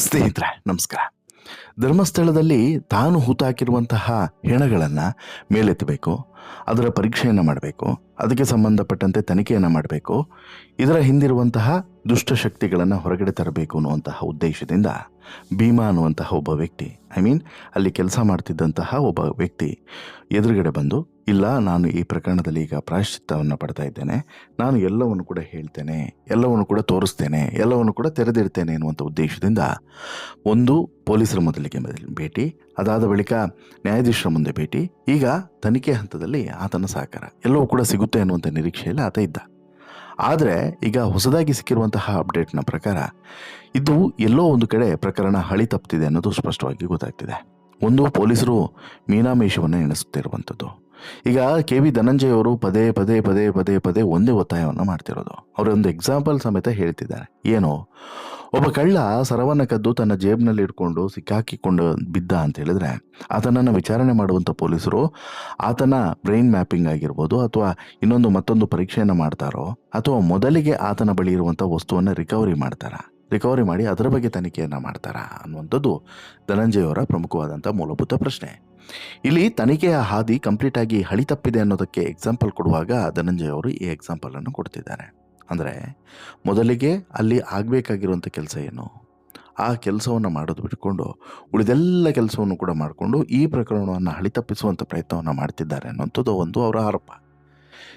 ಸ್ನೇಹಿತರೆ, ನಮಸ್ಕಾರ. ಧರ್ಮಸ್ಥಳದಲ್ಲಿ ತಾನು ಹೂತಾಕಿರುವಂತಹ ಹೆಣಗಳನ್ನು ಮೇಲೆತ್ತಬೇಕು, ಅದರ ಪರೀಕ್ಷೆಯನ್ನು ಮಾಡಬೇಕು, ಅದಕ್ಕೆ ಸಂಬಂಧಪಟ್ಟಂತೆ ತನಿಖೆಯನ್ನು ಮಾಡಬೇಕು, ಇದರ ಹಿಂದಿರುವಂತಹ ದುಷ್ಟಶಕ್ತಿಗಳನ್ನು ಹೊರಗಡೆ ತರಬೇಕು ಅನ್ನುವಂತಹ ಉದ್ದೇಶದಿಂದ ಭೀಮಾ ಅನ್ನುವಂತಹ ಒಬ್ಬ ವ್ಯಕ್ತಿ ಐ ಮೀನ್ ಅಲ್ಲಿ ಕೆಲಸ ಮಾಡ್ತಿದ್ದಂತಹ ಒಬ್ಬ ವ್ಯಕ್ತಿ ಎದುರುಗಡೆ ಬಂದು, ಇಲ್ಲ, ನಾನು ಈ ಪ್ರಕರಣದಲ್ಲಿ ಈಗ ಪ್ರಾಯಶ್ಚಿತ್ತವನ್ನು ಪಡ್ತಾ ಇದ್ದೇನೆ, ನಾನು ಎಲ್ಲವನ್ನು ಕೂಡ ಹೇಳ್ತೇನೆ, ಎಲ್ಲವನ್ನು ಕೂಡ ತೋರಿಸ್ತೇನೆ, ಎಲ್ಲವನ್ನು ಕೂಡ ತೆರೆದಿಡ್ತೇನೆ ಎನ್ನುವಂಥ ಉದ್ದೇಶದಿಂದ ಒಂದು ಪೊಲೀಸರ ಮೊದಲಿಗೆ ಮೊದಲು ಭೇಟಿ, ಅದಾದ ಬಳಿಕ ನ್ಯಾಯಾಧೀಶರ ಮುಂದೆ ಭೇಟಿ, ಈಗ ತನಿಖೆ ಹಂತದಲ್ಲಿ ಆತನ ಸಹಕಾರ, ಎಲ್ಲವೂ ಕೂಡ ಸಿಗುತ್ತೆ ಅನ್ನುವಂಥ ನಿರೀಕ್ಷೆಯಲ್ಲಿ ಆತ ಇದ್ದ. ಆದರೆ ಈಗ ಹೊಸದಾಗಿ ಸಿಕ್ಕಿರುವಂತಹ ಅಪ್ಡೇಟ್ನ ಪ್ರಕಾರ ಇದು ಎಲ್ಲೋ ಒಂದು ಕಡೆ ಪ್ರಕರಣ ಹಳಿ ತಪ್ಪುತ್ತಿದೆ ಅನ್ನೋದು ಸ್ಪಷ್ಟವಾಗಿ ಗೊತ್ತಾಗ್ತಿದೆ. ಒಂದು ಪೊಲೀಸರು ಮೀನಾಮೇಷವನ್ನು ಎಣಿಸುತ್ತಿರುವಂಥದ್ದು. ಈಗ ಕೆ ವಿ ಧನಂಜಯ ಅವರು ಪದೇ ಪದೇ ಪದೇ ಪದೇ ಪದೇ ಒಂದೇ ಒತ್ತಾಯವನ್ನು ಮಾಡ್ತಿರೋದು. ಅವರೊಂದು ಎಕ್ಸಾಂಪಲ್ ಸಮೇತ ಹೇಳ್ತಿದ್ದಾರೆ. ಏನು? ಒಬ್ಬ ಕಳ್ಳ ಸರವನ್ನು ಕದ್ದು ತನ್ನ ಜೇಬ್ನಲ್ಲಿ ಇಟ್ಕೊಂಡು ಸಿಕ್ಕಾಕಿಕೊಂಡು ಬಿದ್ದ ಅಂತ ಹೇಳಿದ್ರೆ, ಆತನನ್ನು ವಿಚಾರಣೆ ಮಾಡುವಂಥ ಪೊಲೀಸರು ಆತನ ಬ್ರೈನ್ ಮ್ಯಾಪಿಂಗ್ ಆಗಿರ್ಬೋದು ಅಥವಾ ಇನ್ನೊಂದು ಮತ್ತೊಂದು ಪರೀಕ್ಷೆಯನ್ನು ಮಾಡ್ತಾರೋ ಅಥವಾ ಮೊದಲಿಗೆ ಆತನ ಬಳಿ ಇರುವಂಥ ವಸ್ತುವನ್ನು ರಿಕವರಿ ಮಾಡ್ತಾರ? ರಿಕವರಿ ಮಾಡಿ ಅದರ ಬಗ್ಗೆ ತನಿಖೆಯನ್ನು ಮಾಡ್ತಾರಾ ಅನ್ನುವಂಥದ್ದು ಧನಂಜಯವರ ಪ್ರಮುಖವಾದಂಥ ಮೂಲಭೂತ ಪ್ರಶ್ನೆ. ಇಲ್ಲಿ ತನಿಖೆಯ ಹಾದಿ ಕಂಪ್ಲೀಟಾಗಿ ಹಳಿ ತಪ್ಪಿದೆ ಅನ್ನೋದಕ್ಕೆ ಎಕ್ಸಾಂಪಲ್ ಕೊಡುವಾಗ ಧನಂಜಯ ಅವರು ಈ ಎಕ್ಸಾಂಪಲನ್ನು ಕೊಡ್ತಿದ್ದಾರೆ. ಅಂದರೆ ಮೊದಲಿಗೆ ಅಲ್ಲಿ ಆಗಬೇಕಾಗಿರುವಂಥ ಕೆಲಸ ಏನು? ಆ ಕೆಲಸವನ್ನು ಮಾಡೋದು ಬಿಟ್ಕೊಂಡು ಉಳಿದೆಲ್ಲ ಕೆಲಸವನ್ನು ಕೂಡ ಮಾಡಿಕೊಂಡು ಈ ಪ್ರಕರಣವನ್ನು ಹಳಿ ತಪ್ಪಿಸುವಂಥ ಪ್ರಯತ್ನವನ್ನು ಮಾಡ್ತಿದ್ದಾರೆ ಅನ್ನೋಂಥದ್ದು ಒಂದು ಅವರ ಆರೋಪ.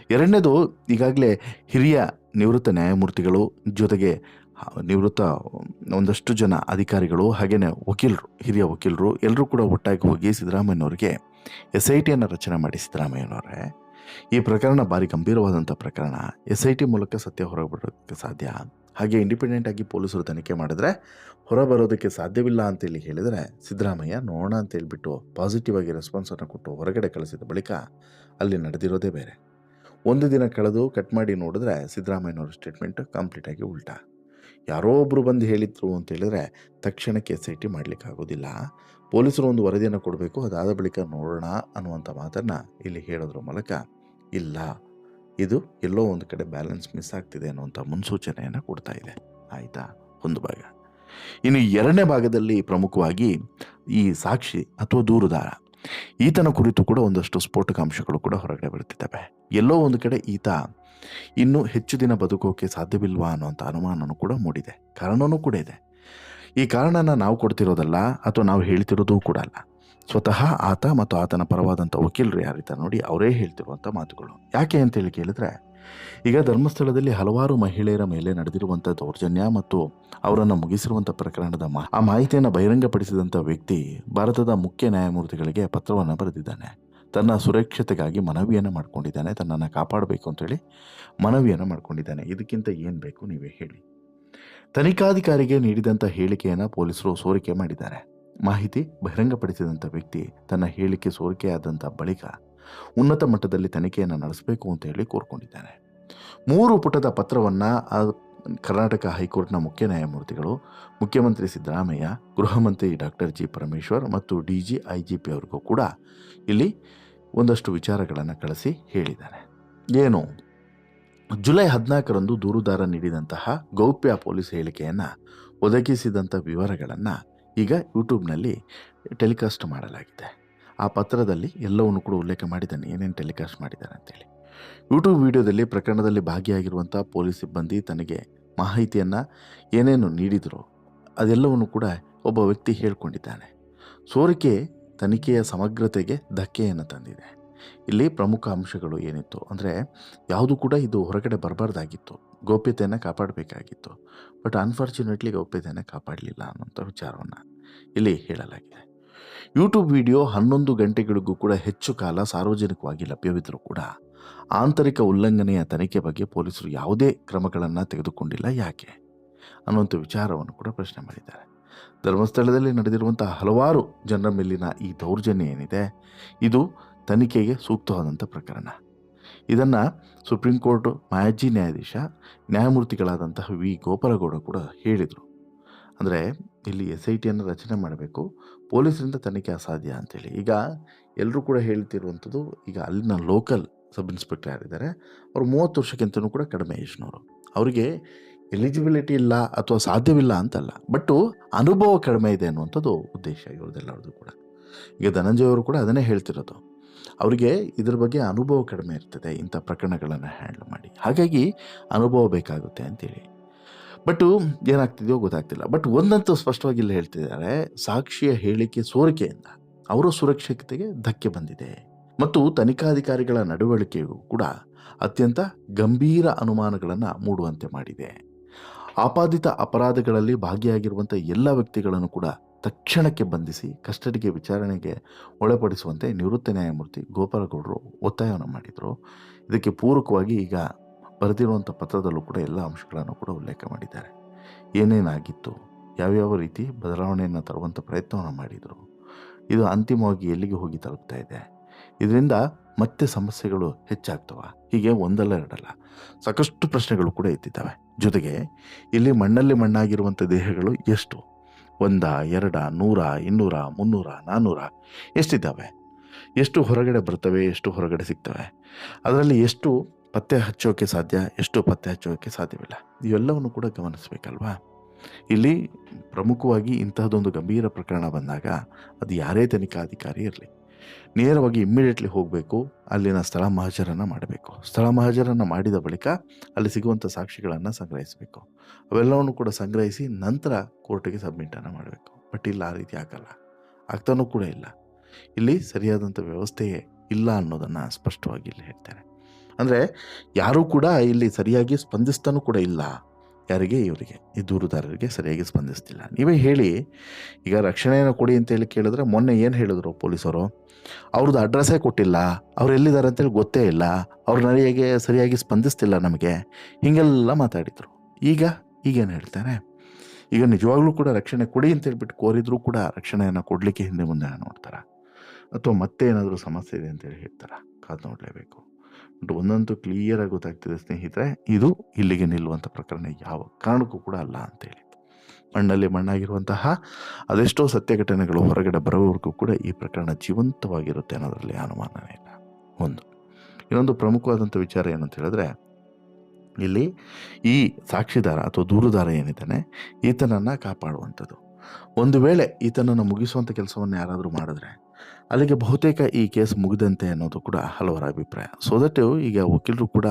ಎರಡನೇದು ಈಗಾಗಲೇ ಹಿರಿಯ ನಿವೃತ್ತ ನ್ಯಾಯಮೂರ್ತಿಗಳು ಜೊತೆಗೆ ನಿವೃತ್ತ ಒಂದಷ್ಟು ಜನ ಅಧಿಕಾರಿಗಳು ಹಾಗೆಯೇ ವಕೀಲರು, ಹಿರಿಯ ವಕೀಲರು ಎಲ್ಲರೂ ಕೂಡ ಒಟ್ಟಾಗಿ ಹೋಗಿ ಸಿದ್ದರಾಮಯ್ಯನವರಿಗೆ ಎಸ್ ಐ ಟಿಯನ್ನು ರಚನೆ ಮಾಡಿ ಸಿದ್ದರಾಮಯ್ಯನವರೇ. ಈ ಪ್ರಕರಣ ಭಾರಿ ಗಂಭೀರವಾದಂಥ ಪ್ರಕರಣ. ಎಸ್ ಐ ಟಿ ಮೂಲಕ ಸತ್ಯ ಹೊರಬರೋದಕ್ಕೆ ಸಾಧ್ಯ? ಹಾಗೆ ಇಂಡಿಪೆಂಡೆಂಟ್ ಆಗಿ ಪೊಲೀಸರು ತನಿಖೆ ಮಾಡಿದ್ರೆ ಹೊರಬರೋದಕ್ಕೆ ಸಾಧ್ಯವಿಲ್ಲ ಅಂತೇಳಿ ಹೇಳಿದರೆ ಸಿದ್ದರಾಮಯ್ಯ ನೋಡೋಣ ಅಂತ ಹೇಳಿಬಿಟ್ಟು ಪಾಸಿಟಿವ್ ಆಗಿ ರೆಸ್ಪಾನ್ಸನ್ನು ಕೊಟ್ಟು ಹೊರಗಡೆ ಕಳಿಸಿದ ಬಳಿಕ ಅಲ್ಲಿ ನಡೆದಿರೋದೇ ಬೇರೆ. ಒಂದು ದಿನ ಕಳೆದು ಕಟ್ ಮಾಡಿ ನೋಡಿದ್ರೆ ಸಿದ್ದರಾಮಯ್ಯನವ್ರ ಸ್ಟೇಟ್ಮೆಂಟ್ ಕಂಪ್ಲೀಟಾಗಿ ಉಲ್ಟಾ. ಯಾರೋ ಒಬ್ಬರು ಬಂದು ಹೇಳಿದ್ರು ಅಂತ ಹೇಳಿದ್ರೆ ತಕ್ಷಣಕ್ಕೆ ಎಸ್ ಐ ಟಿ ಮಾಡಲಿಕ್ಕೆ ಆಗೋದಿಲ್ಲ ಪೊಲೀಸರು ಒಂದು ವರದಿಯನ್ನು ಕೊಡಬೇಕು, ಅದಾದ ಬಳಿಕ ನೋಡೋಣ ಅನ್ನುವಂಥ ಮಾತನ್ನು ಇಲ್ಲಿ ಹೇಳೋದ್ರ ಮೂಲಕ ಇಲ್ಲ. ಇದು ಎಲ್ಲೋ ಒಂದು ಕಡೆ ಬ್ಯಾಲೆನ್ಸ್ ಮಿಸ್ ಆಗ್ತಿದೆ ಅನ್ನುವಂಥ ಮುನ್ಸೂಚನೆಯನ್ನು ಕೊಡ್ತಾ ಇದೆ. ಆಯಿತಾ? ಒಂದು ಭಾಗ. ಇನ್ನು ಎರಡನೇ ಭಾಗದಲ್ಲಿ ಪ್ರಮುಖವಾಗಿ ಈ ಸಾಕ್ಷಿ ಅಥವಾ ದೂರುದಾರ. ಈತನ ಕುರಿತು ಕೂಡ ಒಂದಷ್ಟು ಸ್ಫೋಟಕಾಂಶಗಳು ಕೂಡ ಹೊರಗಡೆ ಬರುತ್ತಿದ್ದಾವೆ ಎಲ್ಲೋ ಒಂದು ಕಡೆ ಈತ ಇನ್ನೂ ಹೆಚ್ಚು ದಿನ ಬದುಕೋಕೆ ಸಾಧ್ಯವಿಲ್ವಾ ಅನ್ನುವಂಥ ಅನುಮಾನನೂ ಕೂಡ ಮೂಡಿದೆ. ಕಾರಣವೂ ಕೂಡ ಇದೆ. ಈ ಕಾರಣನ ನಾವು ಕೊಡ್ತಿರೋದಲ್ಲ ಅಥವಾ ನಾವು ಹೇಳ್ತಿರೋದು ಕೂಡ ಅಲ್ಲ. ಸ್ವತಃ ಆತ ಮತ್ತು ಆತನ ಪರವಾದಂಥ ವಕೀಲರು ಯಾರಿದ್ದಾರೆ ನೋಡಿ ಅವರೇ ಹೇಳ್ತಿರುವಂಥ ಮಾತುಗಳು. ಯಾಕೆ ಅಂತೇಳಿ ಕೇಳಿದ್ರೆ ಈಗ ಧರ್ಮಸ್ಥಳದಲ್ಲಿ ಹಲವಾರು ಮಹಿಳೆಯರ ಮೇಲೆ ನಡೆದಿರುವಂಥ ದೌರ್ಜನ್ಯ ಮತ್ತು ಅವರನ್ನು ಮುಗಿಸಿರುವಂಥ ಪ್ರಕರಣದ ಮಾ, ಆ ಮಾಹಿತಿಯನ್ನು ಬಹಿರಂಗಪಡಿಸಿದಂಥ ವ್ಯಕ್ತಿ ಭಾರತದ ಮುಖ್ಯ ನ್ಯಾಯಮೂರ್ತಿಗಳಿಗೆ ಪತ್ರವನ್ನು ಬರೆದಿದ್ದಾನೆ. ತನ್ನ ಸುರಕ್ಷತೆಗಾಗಿ ಮನವಿಯನ್ನು ಮಾಡ್ಕೊಂಡಿದ್ದಾನೆ. ತನ್ನನ್ನು ಕಾಪಾಡಬೇಕು ಅಂತೇಳಿ ಮನವಿಯನ್ನು ಮಾಡಿಕೊಂಡಿದ್ದಾನೆ. ಇದಕ್ಕಿಂತ ಏನು ಬೇಕು ನೀವೇ ಹೇಳಿ. ತನಿಖಾಧಿಕಾರಿಗೆ ನೀಡಿದಂಥ ಹೇಳಿಕೆಯನ್ನು ಪೊಲೀಸರು ಸೋರಿಕೆ ಮಾಡಿದ್ದಾರೆ. ಮಾಹಿತಿ ಬಹಿರಂಗಪಡಿಸಿದಂಥ ವ್ಯಕ್ತಿ ತನ್ನ ಹೇಳಿಕೆ ಸೋರಿಕೆಯಾದಂಥ ಬಳಿಕ ಉನ್ನತ ಮಟ್ಟದಲ್ಲಿ ತನಿಖೆಯನ್ನು ನಡೆಸಬೇಕು ಅಂತ ಹೇಳಿ ಕೋರ್ಕೊಂಡಿದ್ದಾನೆ. ಮೂರು ಪುಟದ ಪತ್ರವನ್ನು ಕರ್ನಾಟಕ ಹೈಕೋರ್ಟ್ನ ಮುಖ್ಯ ನ್ಯಾಯಮೂರ್ತಿಗಳು ಮುಖ್ಯಮಂತ್ರಿ ಸಿದ್ದರಾಮಯ್ಯ, ಗೃಹ ಮಂತ್ರಿ ಡಾಕ್ಟರ್ ಜಿ ಪರಮೇಶ್ವರ್ ಮತ್ತು D G I G P ಅವ್ರಿಗೂ ಕೂಡ ಇಲ್ಲಿ ಒಂದಷ್ಟು ವಿಚಾರಗಳನ್ನು ಕಳಿಸಿ ಹೇಳಿದ್ದಾರೆ. ಏನು? ಜುಲೈ ಹದಿನಾಲ್ಕರಂದು ದೂರುದಾರ ನೀಡಿದಂತಹ ಗೌಪ್ಯ ಪೊಲೀಸ್ ಹೇಳಿಕೆಯನ್ನು ಒದಗಿಸಿದಂಥ ವಿವರಗಳನ್ನು ಈಗ ಯೂಟ್ಯೂಬ್ನಲ್ಲಿ ಟೆಲಿಕಾಸ್ಟ್ ಮಾಡಲಾಗಿದೆ. ಆ ಪತ್ರದಲ್ಲಿ ಎಲ್ಲವನ್ನು ಕೂಡ ಉಲ್ಲೇಖ ಮಾಡಿದ್ದಾನೆ. ಏನೇನು ಟೆಲಿಕಾಸ್ಟ್ ಮಾಡಿದ್ದಾನೆ ಅಂತೇಳಿ. ಯೂಟ್ಯೂಬ್ ವಿಡಿಯೋದಲ್ಲಿ ಪ್ರಕರಣದಲ್ಲಿ ಭಾಗಿಯಾಗಿರುವಂಥ ಪೊಲೀಸ್ ಸಿಬ್ಬಂದಿ ತನಗೆ ಮಾಹಿತಿಯನ್ನು ಏನೇನು ನೀಡಿದ್ರು ಅದೆಲ್ಲವನ್ನು ಕೂಡ ಒಬ್ಬ ವ್ಯಕ್ತಿ ಹೇಳಿಕೊಂಡಿದ್ದಾನೆ. ಸೋರಿಕೆ ತನಿಖೆಯ ಸಮಗ್ರತೆಗೆ ಧಕ್ಕೆಯನ್ನು ತಂದಿದೆ. ಇಲ್ಲಿ ಪ್ರಮುಖ ಅಂಶಗಳು ಏನಿತ್ತು ಅಂದರೆ ಯಾವುದು ಕೂಡ ಇದು ಹೊರಗಡೆ ಬರಬಾರ್ದಾಗಿತ್ತು. ಗೌಪ್ಯತೆಯನ್ನು ಕಾಪಾಡಬೇಕಾಗಿತ್ತು. ಬಟ್ ಅನ್ಫಾರ್ಚುನೇಟ್ಲಿ ಗೌಪ್ಯತೆಯನ್ನು ಕಾಪಾಡಲಿಲ್ಲ ಅನ್ನೋಂಥ ವಿಚಾರವನ್ನು ಇಲ್ಲಿ ಹೇಳಲಾಗಿದೆ. ಯೂಟ್ಯೂಬ್ ವಿಡಿಯೋ ಹನ್ನೊಂದು ಗಂಟೆಗಳಿಗೂ ಕೂಡ ಹೆಚ್ಚು ಕಾಲ ಸಾರ್ವಜನಿಕವಾಗಿ ಲಭ್ಯವಿದ್ದರೂ ಕೂಡ ಆಂತರಿಕ ಉಲ್ಲಂಘನೆಯ ತನಿಖೆ ಬಗ್ಗೆ ಪೊಲೀಸರು ಯಾವುದೇ ಕ್ರಮಗಳನ್ನು ತೆಗೆದುಕೊಂಡಿಲ್ಲ. ಯಾಕೆ? ಅನ್ನುವಂಥ ವಿಚಾರವನ್ನು ಕೂಡ ಪ್ರಶ್ನೆ ಮಾಡಿದ್ದಾರೆ. ಧರ್ಮಸ್ಥಳದಲ್ಲಿ ನಡೆದಿರುವಂಥ ಹಲವಾರು ಜನರ ಮೇಲಿನ ಈ ದೌರ್ಜನ್ಯ ಏನಿದೆ, ಇದು ತನಿಖೆಗೆ ಸೂಕ್ತವಾದಂಥ ಪ್ರಕರಣ. ಇದನ್ನು ಸುಪ್ರೀಂ ಕೋರ್ಟ್ ಮಾಜಿ ನ್ಯಾಯಾಧೀಶ, ನ್ಯಾಯಮೂರ್ತಿಗಳಾದಂತಹ ವಿ. ಗೋಪಾಲಗೌಡ ಕೂಡ ಹೇಳಿದರು. ಅಂದರೆ ಇಲ್ಲಿ ಎಸ್ ಐ ಟಿಯನ್ನು ರಚನೆ ಮಾಡಬೇಕು. ಪೊಲೀಸರಿಂದ ತನಿಖೆ ಅಸಾಧ್ಯ ಅಂತೇಳಿ. ಈಗ ಎಲ್ಲರೂ ಕೂಡ ಹೇಳ್ತಿರುವಂಥದ್ದು, ಈಗ ಅಲ್ಲಿನ ಲೋಕಲ್ ಸಬ್ ಇನ್ಸ್ಪೆಕ್ಟರ್ ಯಾರಿದ್ದಾರೆ, ಅವರು ಮೂವತ್ತು ವರ್ಷಕ್ಕಿಂತಲೂ ಕೂಡ ಕಡಿಮೆ ಏಜ್ನವರು ಅವರಿಗೆ ಎಲಿಜಿಬಿಲಿಟಿ ಇಲ್ಲ ಅಥವಾ ಸಾಧ್ಯವಿಲ್ಲ ಅಂತಲ್ಲ. ಬಟ್ಟು ಅನುಭವ ಕಡಿಮೆ ಇದೆ ಅನ್ನುವಂಥದ್ದು ಉದ್ದೇಶ ಇವ್ರದ್ದೆಲ್ಲರದು ಕೂಡ. ಈಗ ಧನಂಜಯ ಅವರು ಕೂಡ ಅದನ್ನೇ ಹೇಳ್ತಿರೋದು. ಅವರಿಗೆ ಇದ್ರ ಬಗ್ಗೆ ಅನುಭವ ಕಡಿಮೆ ಇರ್ತದೆ ಇಂಥ ಪ್ರಕರಣಗಳನ್ನು ಹ್ಯಾಂಡಲ್ ಮಾಡಿ. ಹಾಗಾಗಿ ಅನುಭವ ಬೇಕಾಗುತ್ತೆ ಅಂತೇಳಿ. ಬಟ್ಟು ಏನಾಗ್ತಿದೆಯೋ ಗೊತ್ತಾಗ್ತಿಲ್ಲ. ಬಟ್ ಒಂದಂತೂ ಸ್ಪಷ್ಟವಾಗಿ ಇಲ್ಲಿ ಹೇಳ್ತಿದ್ದಾರೆ, ಸಾಕ್ಷಿಯ ಹೇಳಿಕೆ ಸೋರಿಕೆಯಿಂದ ಅವರ ಸುರಕ್ಷತೆಗೆ ಧಕ್ಕೆ ಬಂದಿದೆ. ಮತ್ತು ತನಿಖಾಧಿಕಾರಿಗಳ ನಡವಳಿಕೆಯು ಕೂಡ ಅತ್ಯಂತ ಗಂಭೀರ ಅನುಮಾನಗಳನ್ನು ಮೂಡುವಂತೆ ಮಾಡಿದೆ. ಆಪಾದಿತ ಅಪರಾಧಗಳಲ್ಲಿ ಭಾಗಿಯಾಗಿರುವಂಥ ಎಲ್ಲ ವ್ಯಕ್ತಿಗಳನ್ನು ಕೂಡ ತಕ್ಷಣಕ್ಕೆ ಬಂಧಿಸಿ ಕಸ್ಟಡಿಗೆ ವಿಚಾರಣೆಗೆ ಒಳಪಡಿಸುವಂತೆ ನಿವೃತ್ತ ನ್ಯಾಯಮೂರ್ತಿ ಗೋಪಾಲಗೌಡರು ಒತ್ತಾಯವನ್ನು ಮಾಡಿದರು. ಇದಕ್ಕೆ ಪೂರಕವಾಗಿ ಈಗ ಬರೆದಿರುವಂಥ ಪತ್ರದಲ್ಲೂ ಕೂಡ ಎಲ್ಲ ಅಂಶಗಳನ್ನು ಕೂಡ ಉಲ್ಲೇಖ ಮಾಡಿದ್ದಾರೆ. ಏನೇನಾಗಿತ್ತು? ಯಾವ್ಯಾವ ರೀತಿ ಬದಲಾವಣೆಯನ್ನು ತರುವಂಥ ಪ್ರಯತ್ನವನ್ನು ಮಾಡಿದರು? ಇದು ಅಂತಿಮವಾಗಿ ಎಲ್ಲಿಗೆ ಹೋಗಿ ತಲುಪ್ತಾ ಇದೆ? ಇದರಿಂದ ಮತ್ತೆ ಸಮಸ್ಯೆಗಳು ಹೆಚ್ಚಾಗ್ತವ? ಹೀಗೆ ಒಂದಲ್ಲ ಎರಡಲ್ಲ. ಸಾಕಷ್ಟು ಪ್ರಶ್ನೆಗಳು ಕೂಡ ಎತ್ತಿದ್ದಾವೆ. ಜೊತೆಗೆ ಇಲ್ಲಿ ಮಣ್ಣಲ್ಲಿ ಮಣ್ಣಾಗಿರುವಂಥ ದೇಹಗಳು ಎಷ್ಟು? ಒಂದ, ಎರಡ, ನೂರ, ಇನ್ನೂರ, ಮುನ್ನೂರ ನಾನ್ನೂರ ಎಷ್ಟಿದ್ದಾವೆ? ಎಷ್ಟು ಹೊರಗಡೆ ಬರ್ತವೆ, ಎಷ್ಟು ಹೊರಗಡೆ ಸಿಗ್ತವೆ? ಅದರಲ್ಲಿ ಎಷ್ಟು ಪತ್ತೆ ಹಚ್ಚೋಕೆ ಸಾಧ್ಯ, ಎಷ್ಟು ಪತ್ತೆ ಹಚ್ಚೋಕೆ ಸಾಧ್ಯವಿಲ್ಲ. ಇವೆಲ್ಲವನ್ನು ಕೂಡ ಗಮನಿಸಬೇಕಲ್ವಾ? ಇಲ್ಲಿ ಪ್ರಮುಖವಾಗಿ ಇಂತಹದೊಂದು ಗಂಭೀರ ಪ್ರಕರಣ ಬಂದಾಗ ಅದು ಯಾರೇ ತನಿಖಾಧಿಕಾರಿ ಇರಲಿ. ನೇರವಾಗಿ ಇಮ್ಮಿಡಿಯೇಟ್ಲಿ ಹೋಗಬೇಕು, ಅಲ್ಲಿನ ಸ್ಥಳ ಮಹಜರನ್ನು ಮಾಡಬೇಕು. ಸ್ಥಳ ಮಹಜರನ್ನು ಮಾಡಿದ ಬಳಿಕ ಅಲ್ಲಿ ಸಿಗುವಂಥ ಸಾಕ್ಷಿಗಳನ್ನು ಸಂಗ್ರಹಿಸಬೇಕು. ಅವೆಲ್ಲವನ್ನು ಕೂಡ ಸಂಗ್ರಹಿಸಿ ನಂತರ ಕೋರ್ಟಿಗೆ ಸಬ್ಮಿಟನ್ನು ಮಾಡಬೇಕು. ಬಟ್ ಇಲ್ಲಿ, ಆ ರೀತಿ ಆಗಲ್ಲ. ಆಗ್ತಾನೂ ಕೂಡ ಇಲ್ಲ. ಇಲ್ಲಿ ಸರಿಯಾದಂಥ ವ್ಯವಸ್ಥೆಯೇ ಇಲ್ಲ ಅನ್ನೋದನ್ನು ಸ್ಪಷ್ಟವಾಗಿ ಇಲ್ಲಿ ಹೇಳ್ತಾರೆ ಅಂದರೆ ಯಾರೂ ಕೂಡ ಇಲ್ಲಿ ಸರಿಯಾಗಿ ಸ್ಪಂದಿಸ್ತಾನೂ ಕೂಡ ಇಲ್ಲ. ಯಾರಿಗೆ? ಇವರಿಗೆ. ಈ ದೂರುದಾರರಿಗೆ ಸರಿಯಾಗಿ ಸ್ಪಂದಿಸ್ತಿಲ್ಲ. ನೀವೇ ಹೇಳಿ, ಈಗ ರಕ್ಷಣೆಯನ್ನು ಕೊಡಿ ಅಂತ ಹೇಳಿ ಕೇಳಿದ್ರೆ ಮೊನ್ನೆ ಏನು ಹೇಳಿದ್ರು ಪೊಲೀಸರು? ಅವ್ರದ್ದು ಅಡ್ರೆಸ್ಸೇ ಕೊಟ್ಟಿಲ್ಲ. ಅವ್ರು ಎಲ್ಲಿದ್ದಾರೆ ಅಂತೇಳಿ ಗೊತ್ತೇ ಇಲ್ಲ. ಅವ್ರ ನರಿಯಾಗೆ ಸರಿಯಾಗಿ ಸ್ಪಂದಿಸ್ತಿಲ್ಲ ನಮಗೆ. ಹೀಗೆಲ್ಲ ಮಾತಾಡಿದರು. ಈಗ ಈಗೇನು ಹೇಳ್ತಾರೆ ಈಗ ನಿಜವಾಗ್ಲೂ ಕೂಡ ರಕ್ಷಣೆ ಕೊಡಿ ಅಂತ ಹೇಳ್ಬಿಟ್ಟು ಕೋರಿದ್ರು ಕೂಡ ರಕ್ಷಣೆಯನ್ನು ಕೊಡಲಿಕ್ಕೆ ಹಿಂದೆ ಮುಂದೆ ನೋಡ್ತಾರ? ಅಥವಾ ಮತ್ತೆ ಏನಾದರೂ ಸಮಸ್ಯೆ ಇದೆ ಅಂತೇಳಿ ಹೇಳ್ತಾರೆ? ಕಾದು ನೋಡಲೇಬೇಕು. ಒಂದಂತೂ ಕ್ಲಿಯರಾಗಿ ಗೊತ್ತಾಗ್ತಿದೆ ಸ್ನೇಹಿತರೆ, ಇದು ಇಲ್ಲಿಗೆ ನಿಲ್ಲುವಂಥ ಪ್ರಕರಣ. ಯಾವ ಕಾರಣಕ್ಕೂ ಕೂಡ ಅಲ್ಲ ಅಂತೇಳಿ ಮಣ್ಣಲ್ಲಿ ಮಣ್ಣಾಗಿರುವಂತಹ ಅದೆಷ್ಟೋ ಸತ್ಯ ಘಟನೆಗಳು ಹೊರಗಡೆ ಬರೋವರೆಗೂ ಕೂಡ ಈ ಪ್ರಕರಣ ಜೀವಂತವಾಗಿರುತ್ತೆ ಅನ್ನೋದರಲ್ಲಿ ಅನುಮಾನವೇ ಇಲ್ಲ. ಒಂದು. ಇನ್ನೊಂದು ಪ್ರಮುಖವಾದಂಥ ವಿಚಾರ ಏನಂತ ಹೇಳಿದ್ರೆ, ಇಲ್ಲಿ ಈ ಸಾಕ್ಷಿದಾರ ಅಥವಾ ದೂರುದಾರ ಏನಿದ್ದಾನೆ, ಈತನನ್ನು ಕಾಪಾಡುವಂಥದ್ದು. ಒಂದು ವೇಳೆ ಈತನನ್ನು ಮುಗಿಸುವಂಥ ಕೆಲಸವನ್ನು ಯಾರಾದರೂ ಮಾಡಿದ್ರೆ ಅಲ್ಲಿಗೆ ಬಹುತೇಕ ಈ ಕೇಸ್ ಮುಗಿದಂತೆ ಅನ್ನೋದು ಕೂಡ ಹಲವರ ಅಭಿಪ್ರಾಯ. ಸೊ ದಟ್ ಈಗ ವಕೀಲರು ಕೂಡ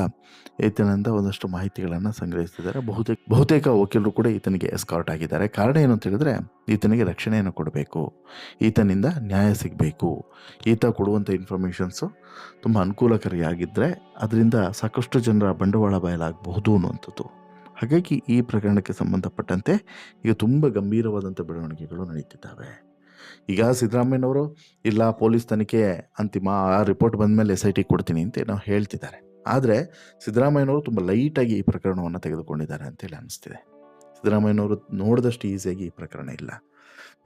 ಈತನಿಂದ ಒಂದಷ್ಟು ಮಾಹಿತಿಗಳನ್ನು ಸಂಗ್ರಹಿಸ್ತಿದ್ದಾರೆ. ಬಹುತೇಕ ಬಹುತೇಕ ವಕೀಲರು ಕೂಡ ಈತನಿಗೆ ಎಸ್ಕಾರ್ಟ್ ಆಗಿದ್ದಾರೆ. ಕಾರಣ ಏನು ಅಂತ ಹೇಳಿದ್ರೆ, ಈತನಿಗೆ ರಕ್ಷಣೆಯನ್ನು ಕೊಡಬೇಕು. ಈತನಿಂದ ನ್ಯಾಯ ಸಿಗಬೇಕು. ಈತ ಕೊಡುವಂಥ ಇನ್ಫಾರ್ಮೇಷನ್ಸು ತುಂಬ ಅನುಕೂಲಕಾರಿಯಾಗಿದ್ದರೆ ಅದರಿಂದ ಸಾಕಷ್ಟು ಜನರ ಬಂಡವಾಳ ಬಯಲಾಗಬಹುದು ಅನ್ನುವಂಥದ್ದು. ಹಾಗಾಗಿ ಈ ಪ್ರಕರಣಕ್ಕೆ ಸಂಬಂಧಪಟ್ಟಂತೆ ಈಗ ತುಂಬ ಗಂಭೀರವಾದಂಥ ಬೆಳವಣಿಗೆಗಳು ನಡೀತಿದ್ದಾವೆ. ಈಗ ಸಿದ್ದರಾಮಯ್ಯನವರು, ಇಲ್ಲ ಪೊಲೀಸ್ ತನಿಖೆ ಅಂತಿಮ ಆ ರಿಪೋರ್ಟ್ ಬಂದ ಮೇಲೆ ಎಸ್ ಐ ಟಿ ಕೊಡ್ತೀನಿ ಅಂತ ನಾವು ಹೇಳ್ತಿದ್ದಾರೆ. ಆದರೆ ಸಿದ್ದರಾಮಯ್ಯನವರು ತುಂಬ ಲೈಟಾಗಿ ಈ ಪ್ರಕರಣವನ್ನು ತೆಗೆದುಕೊಂಡಿದ್ದಾರೆ ಅಂತೇಳಿ ಅನಿಸ್ತಿದೆ. ಸಿದ್ದರಾಮಯ್ಯನವರು ನೋಡಿದಷ್ಟು ಈಸಿಯಾಗಿ ಈ ಪ್ರಕರಣ ಇಲ್ಲ.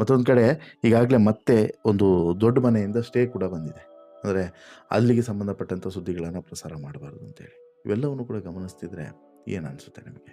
ಮತ್ತೊಂದು ಕಡೆ ಈಗಾಗಲೇ ಮತ್ತೆ ಒಂದು ದೊಡ್ಡ ಮನೆಯಿಂದ ಸ್ಟೇ ಕೂಡ ಬಂದಿದೆ. ಅಂದರೆ ಅಲ್ಲಿಗೆ ಸಂಬಂಧಪಟ್ಟಂಥ ಸುದ್ದಿಗಳನ್ನು ಪ್ರಸಾರ ಮಾಡಬಾರ್ದು ಅಂತೇಳಿ. ಇವೆಲ್ಲವನ್ನು ಕೂಡ ಗಮನಿಸ್ತಿದ್ರೆ ಏನು ಅನಿಸುತ್ತೆ ನಿಮಗೆ?